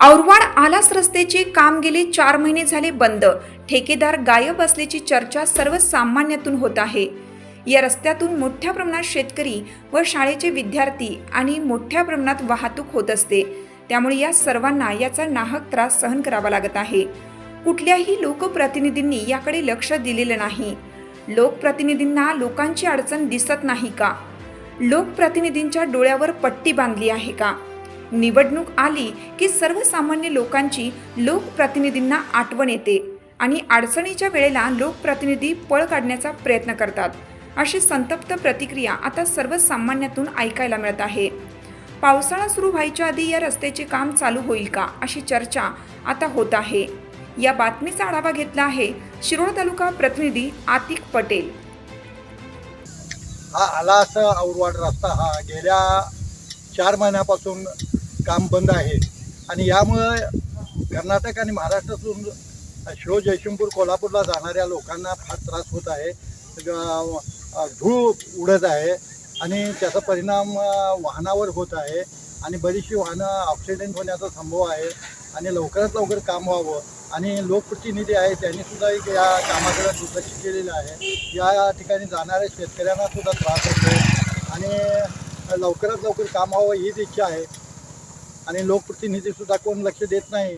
औरवाड आलास रस्त्याचे काम गेले चार महिने झाले बंद. ठेकेदार गायब असल्याची चर्चा सर्वसामान्यातून होत आहे. या रस्त्यातून मोठ्या प्रमाणात शेतकरी व शाळेचे विद्यार्थी आणि मोठ्या प्रमाणात वाहतूक होत असते. त्यामुळे या सर्वांना याचा नाहक त्रास सहन करावा लागत आहे. कुठल्याही लोकप्रतिनिधींनी याकडे लक्ष दिलेलं नाही. लोकप्रतिनिधींना लोकांची अडचण दिसत नाही का? लोकप्रतिनिधींच्या डोळ्यावर पट्टी बांधली आहे का? निवडणूक आली की सर्वसामान्य लोकांची लोकप्रतिनिधींना आठवण येते आणि अडचणीच्या वेळेला लोकप्रतिनिधी पळ काढण्याचा प्रयत्न करतात. अशी संतप्त प्रतिक्रिया आता सर्वसामान्यातून ऐकायला मिळत आहे. पावसाळा सुरू व्हायच्या आधी या रस्त्याचे काम चालू होईल का अशी चर्चा आता होत आहे. या बातमीचा आढावा घेतला आहे शिरोळ तालुका प्रतिनिधी आतिक पटेल. हा आला असं औरवाड रस्ता. हा गेल्या चार महिन्यापासून काम बंद आहे. आणि यामुळे कर्नाटक आणि महाराष्ट्रातून शिरो जयशंपूर कोल्हापूरला जाणाऱ्या लोकांना फार त्रास होत आहे. धूळ उडत आहे आणि त्याचा परिणाम वाहनावर होत आहे आणि बरीचशी वाहनं ॲक्सिडेंट होण्याचा संभव आहे आणि लवकरात लवकर काम व्हावं आणि लोकप्रतिनिधी आहे त्यांनी सुद्धा एक या कामाकडे दुर्लक्ष केलेलं आहे. या ठिकाणी जाणाऱ्या शेतकऱ्यांना सुद्धा त्रास होतो आणि लवकरात लवकर काम व्हावं हीच इच्छा आहे. आणि लोकप्रतिनिधीसुद्धा कोण लक्ष देत नाही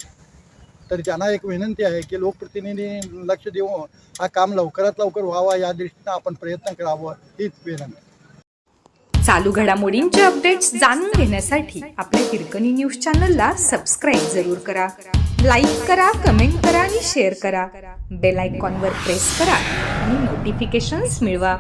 तर त्यांना एक विनंती आहे की लोकप्रतिनिधी लक्ष देऊन हा काम लवकरात लवकर व्हावा या दृष्टीनं आपण प्रयत्न करावं हीच विनंती. चालू घडामोडींचे अपडेट्स जाणून घेण्यासाठी आपल्या हिरकणी न्यूज चॅनलला सबस्क्राईब जरूर करा. लाईक करा कमेंट करा आणि शेअर करा. बेल आयकॉनवर प्रेस करा आणि नोटिफिकेशन्स मिळवा.